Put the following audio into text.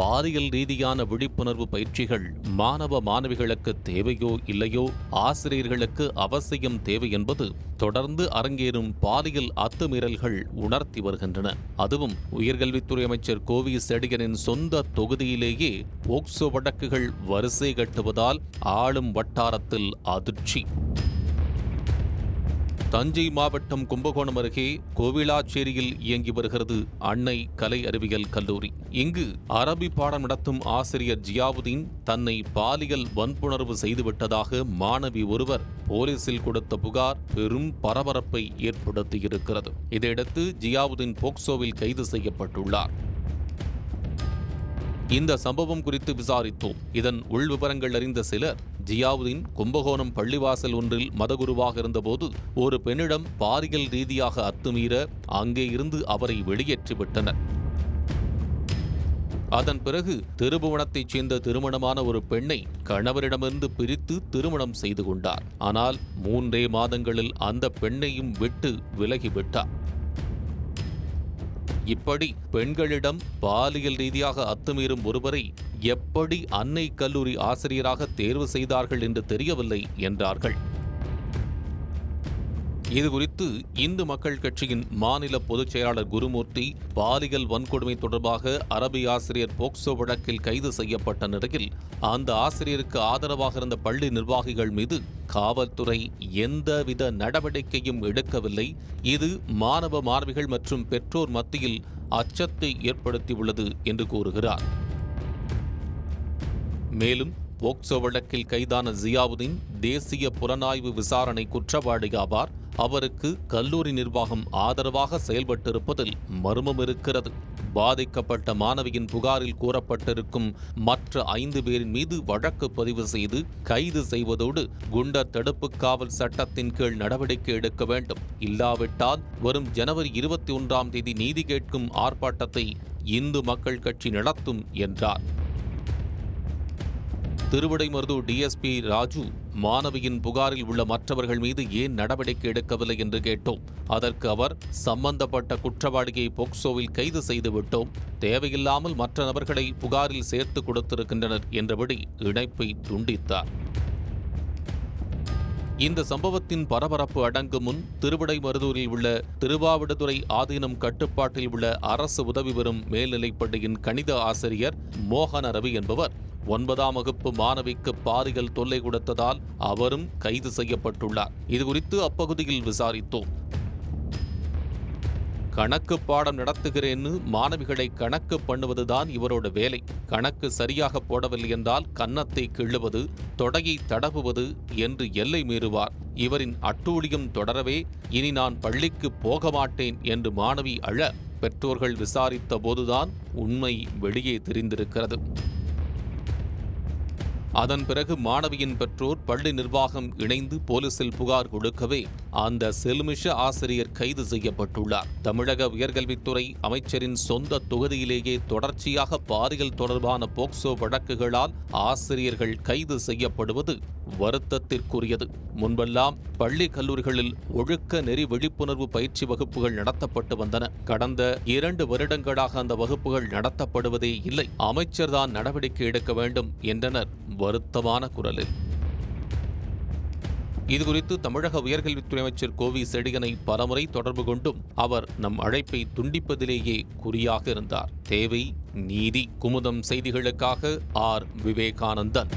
பாலியல் ரீதியான விழிப்புணர்வு பயிற்சிகள் மாணவ மாணவிகளுக்கு தேவையோ இல்லையோ ஆசிரியர்களுக்கு அவசியம் தேவை என்பது தொடர்ந்து அரங்கேறும் பாலியல் அத்துமீறல்கள் உணர்த்தி வருகின்றன. அதுவும் உயர்கல்வித்துறை அமைச்சர் கோவி செடியனின் சொந்த தொகுதியிலேயே போக்சோ வழக்குகள் வரிசை கட்டுவதால் ஆளும் வட்டாரத்தில் அதிர்ச்சி. தஞ்சை மாவட்டம் கும்பகோணம் அருகே கோவிலாச்சேரியில் இயங்கி வருகிறது அன்னை கலை அறிவியல் கல்லூரி. இங்கு அரபி பாடம் நடத்தும் ஆசிரியர் ஜியாவுதீன் தன்னை பாலியல் வன்புணர்வு செய்துவிட்டதாக மாணவி ஒருவர் போலீசில் கொடுத்த புகார் பெரும் பரபரப்பை ஏற்படுத்தியிருக்கிறது. இதையடுத்து ஜியாவுதீன் போக்சோவில் கைது செய்யப்பட்டுள்ளார். இந்த சம்பவம் குறித்து விசாரித்தோம். இதன் உள் விவரங்கள் அறிந்த சிலர் ஜியாவுதீன் கும்பகோணம் பள்ளிவாசல் ஒன்றில் மதகுருவாக இருந்தபோது ஒரு பெண்ணிடம் பாலியல் ரீதியாக அத்துமீற அங்கே இருந்து அவரை வெளியேற்றிவிட்டனர் அதன் பிறகு திருபுவனத்தைச் சேர்ந்த திருமணமான ஒரு பெண்ணை கணவரிடமிருந்து பிரித்து திருமணம் செய்து கொண்டார். ஆனால் மூன்றே மாதங்களில் அந்த பெண்ணையும் விட்டு விலகிவிட்டார். இப்படி பெண்களிடம் பாலியல் ரீதியாக அத்துமீறும் ஒருவரை எப்படி அன்னை கல்லூரி ஆசிரியராக தேர்வு செய்தார்கள் என்று தெரியவில்லை என்றார்கள். இதுகுறித்து இந்து மக்கள் கட்சியின் மாநில பொதுச் செயலாளர் குருமூர்த்தி பாலியல் வன்கொடுமை தொடர்பாக அரபி ஆசிரியர் போக்சோ வழக்கில் கைது செய்யப்பட்ட நிலையில் அந்த ஆசிரியருக்கு ஆதரவாக இருந்த பள்ளி நிர்வாகிகள் மீது காவல்துறை எந்தவித நடவடிக்கையும் எடுக்கவில்லை. இது மாணவ மாணவிகள் மற்றும் பெற்றோர் மத்தியில் அச்சத்தை ஏற்படுத்தியுள்ளது என்று கூறுகிறார். மேலும் போக்சோ வழக்கில் கைதான ஜியாவுதீன் தேசிய புலனாய்வு விசாரணை குற்றவாளி ஆவார். அவருக்கு கல்லூரி நிர்வாகம் ஆதரவாக செயல்பட்டிருப்பதில் மர்மம் இருக்கிறது. பாதிக்கப்பட்ட மாணவியின் புகாரில் கூறப்பட்டிருக்கும் மற்ற ஐந்து பேரின் மீது வழக்கு பதிவு செய்து கைது செய்வதோடு குண்டர் தடுப்பு காவல் சட்டத்தின் கீழ் நடவடிக்கை எடுக்க வேண்டும். இல்லாவிட்டால் வரும் ஜனவரி இருபத்தி ஒன்றாம் தேதி நீதி கேட்கும் ஆர்ப்பாட்டத்தை இந்து மக்கள் கட்சி நடத்தும் என்றார். திருவிடைமருதூர் டிஎஸ்பி ராஜு மாணவியின் புகாரில் உள்ள மற்றவர்கள் மீது ஏன் நடவடிக்கை எடுக்கவில்லை என்று கேட்டோம். அதற்கு அவர் சம்பந்தப்பட்ட குற்றவாளியை போக்சோவில் கைது செய்துவிட்டோம் தேவையில்லாமல் மற்ற நபர்களை புகாரில் சேர்த்து கொடுத்திருக்கின்றனர் என்றபடி இணைப்பை துண்டித்தார். இந்த சம்பவத்தின் பரபரப்பு அடங்கும் முன் திருவிடைமருதூரில் உள்ள திருவாவிடுதுறை ஆதீனம் கட்டுப்பாட்டில் உள்ள அரசு உதவி பெறும் மேல்நிலைப்பள்ளியின் கணித ஆசிரியர் மோகன ரவி என்பவர் ஒன்பதாம் வகுப்பு மாணவிக்கு பாலியல் தொல்லை கொடுத்ததால் அவரும் கைது செய்யப்பட்டுள்ளார். இதுகுறித்து அப்பகுதியில் விசாரித்தோம். கணக்கு பாடம் நடத்துகிறேன்னு மாணவிகளை கணக்கு பண்ணுவதுதான் இவரோட வேலை. கணக்கு சரியாக போடவில்லை என்றால் கன்னத்தை கிள்ளுவது தொடையை தடவுவது என்று எல்லை மீறுவார். இவரின் அட்டூழியம் தொடரவே இனி நான் பள்ளிக்கு போக மாட்டேன் என்று மாணவி அழ பெற்றோர்கள் விசாரித்த போதுதான் உண்மை வெளியே தெரிந்திருக்கிறது. அதன் பிறகு மாணவியின் பெற்றோர் பள்ளி நிர்வாகம் இணைந்து போலீசில் புகார் கொடுக்கவே அந்த செல்மிஷ ஆசிரியர் கைது செய்யப்பட்டுள்ளார். தமிழக உயர்கல்வித்துறை அமைச்சரின் சொந்த தொகுதியிலேயே தொடர்ச்சியாக பாலியல் தொடர்பான போக்சோ வழக்குகளால் ஆசிரியர்கள் கைது செய்யப்படுவது வருத்தத்திற்குரியது. முன்பெல்லாம் பள்ளி கல்லூரிகளில் ஒழுக்க நெறி விழிப்புணர்வு பயிற்சி வகுப்புகள் நடத்தப்பட்டு வந்தன. கடந்த இரண்டு வருடங்களாக அந்த வகுப்புகள் நடத்தப்படுவதே இல்லை. அமைச்சர்தான் நடவடிக்கை எடுக்க வேண்டும் என்றனர் வருத்தமான குரலில் இதுகுறித்து தமிழக உயர்கல்வித்துறை அமைச்சர் கோவி செடியனை பலமுறை தொடர்பு கொண்டும் அவர் நம் அழைப்பை துண்டிப்பதிலேயே குறியாக இருந்தார். தேவை நீதி குமுதம் செய்திகளுக்காக ஆர். விவேகானந்தன்.